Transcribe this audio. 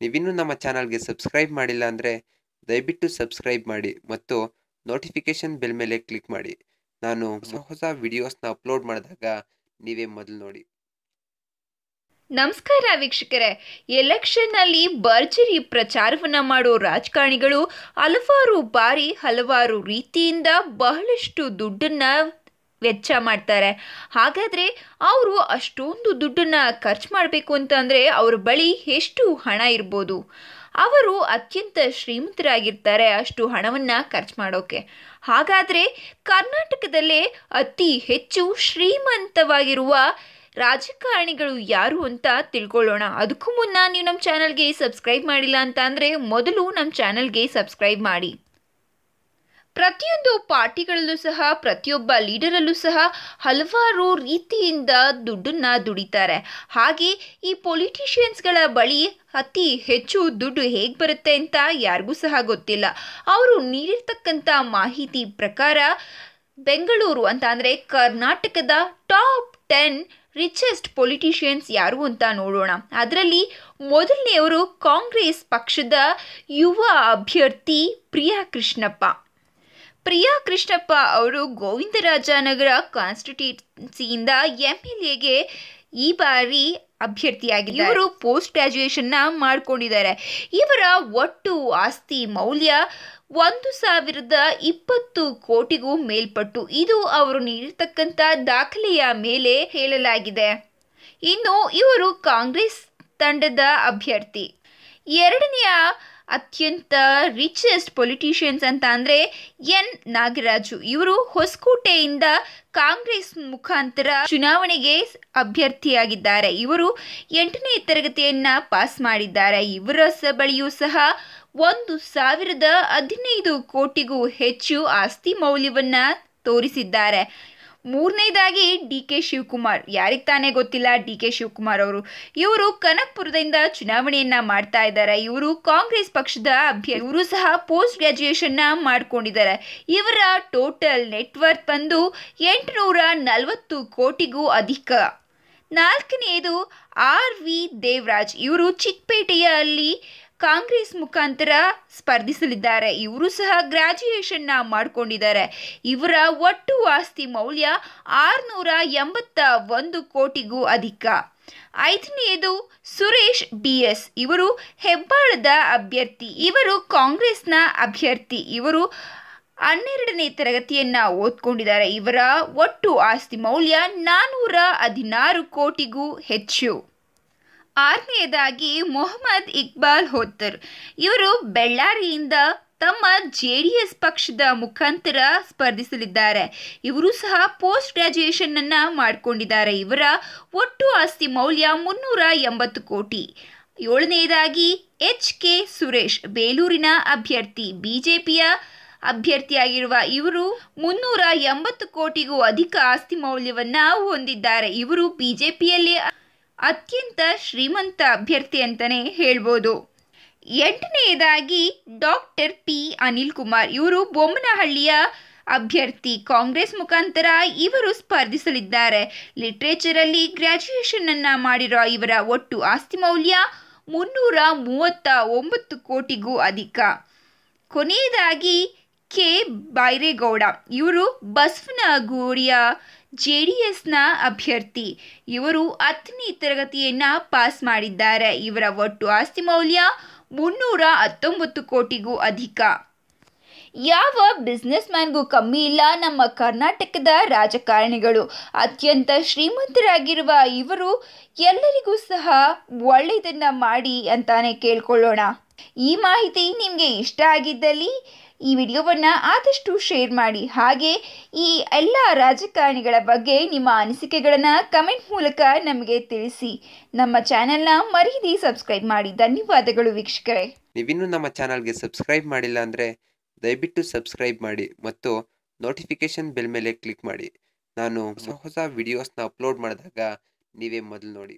ನೀವಿನ್ನೂ ನಮ್ಮ ಚಾನಲ್ಗೆ ಸಬ್ಸ್ಕ್ರೈಬ್ ಮಾಡಿಲ್ಲ ಅಂದರೆ ದಯವಿಟ್ಟು ಸಬ್ಸ್ಕ್ರೈಬ್ ಮಾಡಿ ಮತ್ತು ನೋಟಿಫಿಕೇಷನ್ ಬೆಲ್ ಮೇಲೆ ಕ್ಲಿಕ್ ಮಾಡಿ. ನಾನು ಹೊಸ ಹೊಸ ವಿಡಿಯೋಸ್ನ ಅಪ್ಲೋಡ್ ಮಾಡಿದಾಗ ನೀವೇ ಮೊದಲು ನೋಡಿ. ನಮಸ್ಕಾರ ವೀಕ್ಷಕರೇ. ಎಲೆಕ್ಷನ್ನಲ್ಲಿ ಭರ್ಜರಿ ಪ್ರಚಾರವನ್ನ ಮಾಡೋ ರಾಜಕಾರಣಿಗಳು ಹಲವಾರು ಬಾರಿ ಹಲವಾರು ರೀತಿಯಿಂದ ಬಹಳಷ್ಟು ದುಡ್ಡನ್ನ ವೆಚ್ಚ ಮಾಡ್ತಾರೆ. ಹಾಗಾದರೆ ಅವರು ಅಷ್ಟೊಂದು ದುಡ್ಡನ್ನು ಖರ್ಚು ಮಾಡಬೇಕು ಅಂತಂದರೆ ಅವ್ರ ಬಳಿ ಎಷ್ಟು ಹಣ ಇರ್ಬೋದು? ಅವರು ಅತ್ಯಂತ ಶ್ರೀಮಂತರಾಗಿರ್ತಾರೆ ಅಷ್ಟು ಹಣವನ್ನು ಖರ್ಚು ಮಾಡೋಕೆ. ಹಾಗಾದರೆ ಕರ್ನಾಟಕದಲ್ಲೇ ಅತಿ ಹೆಚ್ಚು ಶ್ರೀಮಂತವಾಗಿರುವ ರಾಜಕಾರಣಿಗಳು ಯಾರು ಅಂತ ತಿಳ್ಕೊಳ್ಳೋಣ. ಅದಕ್ಕೂ ಮುನ್ನ ನೀವು ನಮ್ಮ ಚಾನಲ್ಗೆ ಸಬ್ಸ್ಕ್ರೈಬ್ ಮಾಡಿಲ್ಲ ಅಂತ ಅಂದರೆ ಮೊದಲು ನಮ್ಮ ಚಾನಲ್ಗೆ ಸಬ್ಸ್ಕ್ರೈಬ್ ಮಾಡಿ. ಪ್ರತಿಯೊಂದು ಪಾರ್ಟಿಗಳಲ್ಲೂ ಸಹ, ಪ್ರತಿಯೊಬ್ಬ ಲೀಡರಲ್ಲೂ ಸಹ ಹಲವಾರು ರೀತಿಯಿಂದ ದುಡ್ಡನ್ನ ದುಡಿತಾರೆ. ಹಾಗೆ ಈ ಪೊಲಿಟಿಷಿಯನ್ಸ್ಗಳ ಬಳಿ ಅತಿ ಹೆಚ್ಚು ದುಡ್ಡು ಹೇಗೆ ಬರುತ್ತೆ ಅಂತ ಯಾರಿಗೂ ಸಹ ಗೊತ್ತಿಲ್ಲ. ಅವರು ನೀಡಿರ್ತಕ್ಕಂಥ ಮಾಹಿತಿ ಪ್ರಕಾರ ಬೆಂಗಳೂರು ಅಂತ ಅಂದರೆ ಕರ್ನಾಟಕದ ಟಾಪ್ ಟೆನ್ ರಿಚೆಸ್ಟ್ ಪೊಲಿಟಿಷಿಯನ್ಸ್ ಯಾರು ಅಂತ ನೋಡೋಣ. ಅದರಲ್ಲಿ ಮೊದಲನೆಯವರು ಕಾಂಗ್ರೆಸ್ ಪಕ್ಷದ ಯುವ ಅಭ್ಯರ್ಥಿ ಪ್ರಿಯಾ ಕೃಷ್ಣಪ್ಪ. ಪ್ರಿಯಾ ಕೃಷ್ಣಪ್ಪ ಅವರು ಗೋವಿಂದರಾಜನಗರ ಕಾನ್ಸ್ಟಿಟ್ಯೂನ್ಸಿಯಿಂದ ಎಂ ಎಲ್ ಎಗೆ ಈ ಬಾರಿ ಅಭ್ಯರ್ಥಿಯಾಗಿದ್ದಾರೆ. ಇವರು ಪೋಸ್ಟ್ ಗ್ರಾಜುಯೇಷನ್ನ ಮಾಡ್ಕೊಂಡಿದ್ದಾರೆ. ಇವರ ಒಟ್ಟು ಆಸ್ತಿ ಮೌಲ್ಯ ಒಂದು ಸಾವಿರದ ಇಪ್ಪತ್ತು ಕೋಟಿಗೂ ಮೇಲ್ಪಟ್ಟು ಇದು ಅವರು ನೀಡಿರ್ತಕ್ಕಂಥ ದಾಖಲೆಯ ಮೇಲೆ ಹೇಳಲಾಗಿದೆ. ಇನ್ನು ಇವರು ಕಾಂಗ್ರೆಸ್ ತಂಡದ ಅಭ್ಯರ್ಥಿ. ಎರಡನೆಯ ಅತ್ಯಂತ ರಿಚೆಸ್ಟ್ ಪೊಲಿಟಿಷಿಯನ್ಸ್ ಅಂತ ಅಂದರೆ ಎನ್. ನಾಗರಾಜು. ಇವರು ಹೊಸಕೋಟೆಯಿಂದ ಕಾಂಗ್ರೆಸ್ ಮುಖಾಂತರ ಚುನಾವಣೆಗೆ ಅಭ್ಯರ್ಥಿಯಾಗಿದ್ದಾರೆ. ಇವರು ಎಂಟನೇ ತರಗತಿಯನ್ನು ಪಾಸ್ ಮಾಡಿದ್ದಾರೆ. ಇವರ ಬಳಿಯೂ ಸಹ ಒಂದು ಸಾವಿರದ ಹದಿನೈದು ಕೋಟಿಗೂ ಹೆಚ್ಚು ಆಸ್ತಿ ಮೌಲ್ಯವನ್ನು ತೋರಿಸಿದ್ದಾರೆ. ಮೂರನೇದಾಗಿ ಡಿ ಕೆ ಶಿವಕುಮಾರ್. ಯಾರಿಗೆ ತಾನೇ ಗೊತ್ತಿಲ್ಲ ಡಿ ಕೆ ಶಿವಕುಮಾರ್ ಅವರು. ಇವರು ಕನಕ್ಪುರದಿಂದ ಚುನಾವಣೆಯನ್ನ ಮಾಡ್ತಾ ಇದ್ದಾರೆ. ಇವರು ಕಾಂಗ್ರೆಸ್ ಪಕ್ಷದ ಅಭ್ಯರ್ಥಿ ಇವರು ಸಹ ಪೋಸ್ಟ್ ಗ್ರಾಜುಯೇಷನ್ನ ಮಾಡ್ಕೊಂಡಿದ್ದಾರೆ. ಇವರ ಟೋಟಲ್ ನೆಟ್ವರ್ಕ್ ಬಂದು ಎಂಟುನೂರ ನಲವತ್ತು ಕೋಟಿಗೂ ಅಧಿಕ. ನಾಲ್ಕನೆಯದು ಆರ್ ವಿ ದೇವರಾಜ್. ಇವರು ಚಿಕ್ಕಪೇಟೆಯಲ್ಲಿ ಕಾಂಗ್ರೆಸ್ ಮುಖಾಂತರ ಸ್ಪರ್ಧಿಸಲಿದ್ದಾರೆ. ಇವರು ಸಹ ಗ್ರಾಜುಯೇಷನ್ನ ಮಾಡಿಕೊಂಡಿದ್ದಾರೆ. ಇವರ ಒಟ್ಟು ಆಸ್ತಿ ಮೌಲ್ಯ ಆರುನೂರ ಎಂಬತ್ತ ಒಂದು ಕೋಟಿಗೂ ಅಧಿಕ. ಐದನೆಯದು ಸುರೇಶ್ ಬಿ ಎಸ್. ಇವರು ಹೆಬ್ಬಾಳದ ಅಭ್ಯರ್ಥಿ. ಇವರು ಕಾಂಗ್ರೆಸ್ನ ಅಭ್ಯರ್ಥಿ. ಇವರು ಹನ್ನೆರಡನೇ ತರಗತಿಯನ್ನ ಓದ್ಕೊಂಡಿದ್ದಾರೆ. ಇವರ ಒಟ್ಟು ಆಸ್ತಿ ಮೌಲ್ಯ ನಾನ್ನೂರ ಹದಿನಾರು ಕೋಟಿಗೂ ಹೆಚ್ಚು. ಆರನೆಯದಾಗಿ ಮೊಹಮ್ಮದ್ ಇಕ್ಬಾಲ್ ಹೋತರ್ ಇವರು ಬೆಳ್ಳಾರಿಯಿಂದ ತಮ್ಮ ಜೆ ಡಿ ಎಸ್ ಪಕ್ಷದ ಮುಖಾಂತರ ಸ್ಪರ್ಧಿಸಲಿದ್ದಾರೆ. ಇವರು ಸಹ ಪೋಸ್ಟ್ ಗ್ರಾಜುಯೇಷನ್ ಅನ್ನ ಮಾಡಿಕೊಂಡಿದ್ದಾರೆ. ಇವರ ಒಟ್ಟು ಆಸ್ತಿ ಮೌಲ್ಯ ಮುನ್ನೂರ ಎಂಬತ್ತು ಕೋಟಿ. ಏಳನೆಯದಾಗಿ ಎಚ್ ಕೆ ಸುರೇಶ್, ಬೇಲೂರಿನ ಅಭ್ಯರ್ಥಿ, ಬಿಜೆಪಿಯ ಅಭ್ಯರ್ಥಿಯಾಗಿರುವ ಇವರು ಮುನ್ನೂರ ಎಂಬತ್ತು ಕೋಟಿಗೂ ಅಧಿಕ ಆಸ್ತಿ ಮೌಲ್ಯವನ್ನ ಹೊಂದಿದ್ದಾರೆ. ಇವರು ಬಿಜೆಪಿಯಲ್ಲಿ ಅತ್ಯಂತ ಶ್ರೀಮಂತ ಅಭ್ಯರ್ಥಿ ಅಂತಲೇ ಹೇಳ್ಬೋದು. ಎಂಟನೆಯದಾಗಿ ಡಾಕ್ಟರ್ ಪಿ ಅನಿಲ್ ಕುಮಾರ್. ಇವರು ಬೊಮ್ಮನಹಳ್ಳಿಯ ಅಭ್ಯರ್ಥಿ. ಕಾಂಗ್ರೆಸ್ ಮುಖಾಂತರ ಇವರು ಸ್ಪರ್ಧಿಸಲಿದ್ದಾರೆ. ಲಿಟ್ರೇಚರಲ್ಲಿ ಗ್ರ್ಯಾಜುಯೇಷನನ್ನು ಮಾಡಿರೋ ಇವರ ಒಟ್ಟು ಆಸ್ತಿ ಮೌಲ್ಯ ಮುನ್ನೂರ ಮೂವತ್ತ ಒಂಬತ್ತು ಕೋಟಿಗೂ ಅಧಿಕ. ಕೊನೆಯದಾಗಿ ಕೆ ಬೈರೇಗೌಡ. ಇವರು ಬಸವನಗುಡಿಯ ಜೆ ಡಿ ಎಸ್ನ ಅಭ್ಯರ್ಥಿ. ಇವರು ಹತ್ತನೇ ತರಗತಿಯನ್ನ ಪಾಸ್ ಮಾಡಿದ್ದಾರೆ. ಇವರ ಒಟ್ಟು ಆಸ್ತಿ ಮೌಲ್ಯ ಮುನ್ನೂರ ಹತ್ತೊಂಬತ್ತು ಕೋಟಿಗೂ ಅಧಿಕ. ಯಾವ ಬಿಸ್ನೆಸ್ ಮ್ಯಾನ್ಗೂ ಕಮ್ಮಿ ಇಲ್ಲ. ನಮ್ಮ ಕರ್ನಾಟಕದ ರಾಜಕಾರಣಿಗಳು ಅತ್ಯಂತ ಶ್ರೀಮಂತರಾಗಿರುವ ಇವರು ಎಲ್ಲರಿಗೂ ಸಹ ಒಳ್ಳೆಯದನ್ನ ಮಾಡಿ ಅಂತಾನೆ ಕೇಳ್ಕೊಳ್ಳೋಣ. ಈ ಮಾಹಿತಿ ನಿಮಗೆ ಇಷ್ಟ ಆಗಿದ್ದಲ್ಲಿ ಈ ವಿಡಿಯೋವನ್ನು ಆದಷ್ಟು ಶೇರ್ ಮಾಡಿ. ಹಾಗೆ ಈ ಎಲ್ಲ ರಾಜಕಾರಣಿಗಳ ಬಗ್ಗೆ ನಿಮ್ಮ ಅನಿಸಿಕೆಗಳನ್ನು ಕಮೆಂಟ್ ಮೂಲಕ ನಮಗೆ ತಿಳಿಸಿ. ನಮ್ಮ ಚಾನೆಲ್ನ ಮರೀದಿ ಸಬ್ಸ್ಕ್ರೈಬ್ ಮಾಡಿ. ಧನ್ಯವಾದಗಳು ವೀಕ್ಷಕರೇ. ನೀವಿನ್ನೂ ನಮ್ಮ ಚಾನಲ್ಗೆ ಸಬ್ಸ್ಕ್ರೈಬ್ ಮಾಡಿಲ್ಲ ಅಂದರೆ ದಯವಿಟ್ಟು ಸಬ್ಸ್ಕ್ರೈಬ್ ಮಾಡಿ ಮತ್ತು ನೋಟಿಫಿಕೇಷನ್ ಬೆಲ್ ಮೇಲೆ ಕ್ಲಿಕ್ ಮಾಡಿ. ನಾನು ಹೊಸ ಹೊಸ ವಿಡಿಯೋಸ್ನ ಅಪ್ಲೋಡ್ ಮಾಡಿದಾಗ ನೀವೇ ಮೊದಲು ನೋಡಿ.